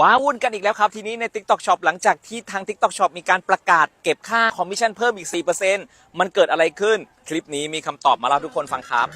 ว้าวุ่นกันอีกแล้วครับ ทีนี้ใน TikTok Shop หลังจากที่ทาง TikTok Shop มีการประกาศเก็บค่าคอมมิชชั่นเพิ่มอีก 4%มันเกิดอะไรขึ้น คลิปนี้มีคำตอบมาเล่าทุกคนฟังครับ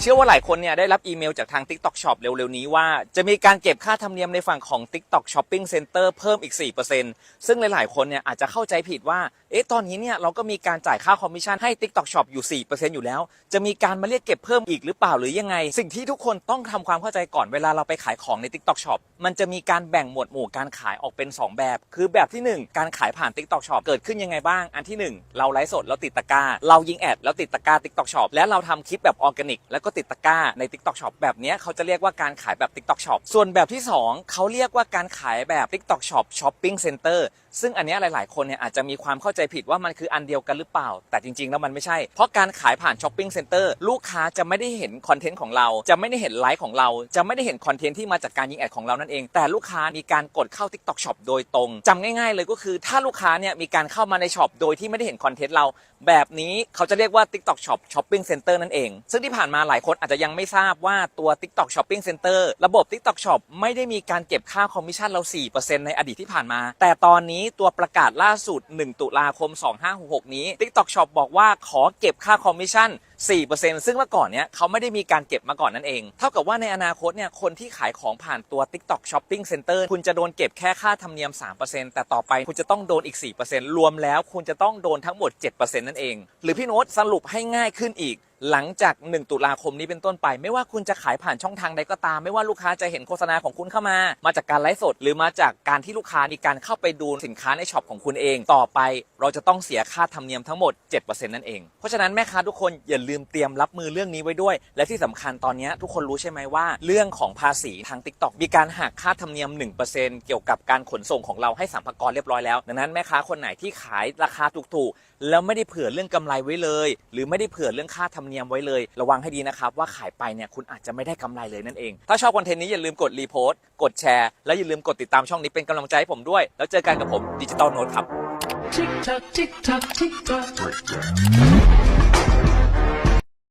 เชื่อว่าหลายคนเนี่ยได้รับอีเมลจากทาง TikTok Shop เร็วๆนี้ว่าจะมีการเก็บค่าธรรมเนียมในฝั่งของ TikTok Shopping Center เพิ่มอีก 4%ซึ่งหลายๆคนเนี่ยอาจจะเข้าใจผิดว่า เอ๊ะ ตอนนี้เนี่ยเราก็มีการจ่ายค่าคอมมิชชั่นให้ TikTok Shop อยู่ 4%อยู่แล้ว จะมีการมาเรียกเก็บเพิ่มอีกหรือเปล่าหรือยังไง สิ่งที่ทุกคนต้องทำความเข้าใจก่อนเวลาเราไปขายของใน TikTok Shop มันจะมีการแบ่งหมวดหมู่การขายออกเป็น 2 แบบ คือแบบที่ 1 การขายผ่าน TikTok Shop เกิดขึ้นยังไงบ้าง อันที่ 1 เราไลฟ์สดแล้วติดตะกร้า เรายิงแอดแล้วติดตะกร้า TikTok Shop และเราทำคลิปแบบออร์แกนิกแล้วก็ติดตะกร้าใน TikTok Shop แบบนี้เขาจะเรียกว่าการขายแบบ TikTok Shop ส่วนแบบที่ 2เขาเรียกว่าการขายแบบ TikTok Shop Shopping Center ซึ่งอันนี้หลาย ๆ คนเนี่ยอาจจะมีความเข้าใจผิดว่ามันคืออันเดียวกันหรือเปล่า แต่จริง ๆ แล้วมันไม่ใช่ เพราะการขายผ่าน Shopping Center ลูกค้าจะไม่ได้เห็นคอนเทนต์ของเรา จะไม่ได้เห็นไลฟ์ของเรา จะไม่ได้เห็นคอนเทนต์ที่มาจากการยิงแอดของเรานั่นเอง แต่ลูกค้ามีการกดเข้า TikTok Shop โดยตรงจำง่าย ๆ เลยก็คือ ถ้าลูกค้าเนี่ยมีการเข้ามาในช็อปโดยที่ไม่ได้เห็นคอนเทนต์เรา แบบนี้เขาจะเรียกว่า TikTok Shop Shopping Center นั่นเอง ซึ่งที่ผ่านมาหลายคนอาจจะยังไม่ทราบว่าตัว TikTok Shopping Center ระบบ TikTok Shop ไม่ได้มีการเก็บค่าคอมมิชชั่นเรา 4%ในอดีตที่ผ่านมา แต่ตอนนี้ตัวประกาศล่าสุด 1 ตุลาคม 2566 นี้ TikTok Shop บอกว่าขอเก็บค่าคอมมิชชั่น4%ซึ่งเมื่อก่อนเนี้ยเขาไม่ได้มีการเก็บมาก่อนนั่นเอง เท่ากับว่าในอนาคตเนี่ยคนที่ขายของผ่านตัว TikTok Shopping Center คุณจะโดนเก็บแค่ค่าธรรมเนียม 3%แต่ต่อไปคุณจะต้องโดนอีก 4%รวมแล้วคุณจะต้องโดนทั้งหมด 7%นั่นเอง หรือพี่โน้ตสรุปให้ง่ายขึ้นอีก หลังจาก 1 ตุลาคมนี้เป็นต้นไป ไม่ว่าคุณจะขายผ่านช่องทางใดก็ตาม ไม่ว่าลูกค้าจะเห็นโฆษณาของคุณเข้ามา มาจากการไลฟ์สด หรือมาจากการที่ลูกค้ามีการเข้าไปดูสินค้าในช็อปของคุณเอง ต่อไปเราจะต้องเสียค่าธรรมเนียมทั้งหมด 7%นั่นเอง เพราะฉะนั้นแม่ค้าทุกคนอย่าลืมเตรียมรับมือเรื่องนี้ไว้ด้วย และที่สำคัญตอนนี้ทุกคนรู้ใช่ไหมว่า เรื่องของภาษีทาง TikTok มีการหักค่าธรรมเนียม 1%เกี่ยวกับการขนส่งของเราให้สัมภาระเรียบร้อยแล้ว ดังนั้นแม่ค้าคนไหนที่ขายราคาถูกๆแล้วไม่ได้เผื่อเรื่องกำไรไว้เลย หรือไม่ได้เผื่อเรื่องค่าธรรมเนียมไว้เลย ระวังให้ดีนะครับว่าขายไปเนี่ยคุณอาจจะไม่ได้กำไรเลยนั่นเอง ถ้าชอบคอนเทนต์นี้อย่าลืมกดรีโพสต์กดแชร์และอย่าลืมกดติดตามช่องนี้เป็นกำลังใจให้ผมด้วย แล้วเจอกันกับผมดิจิตอลโน้ตครับ Tick tock, tick tock, tick tock.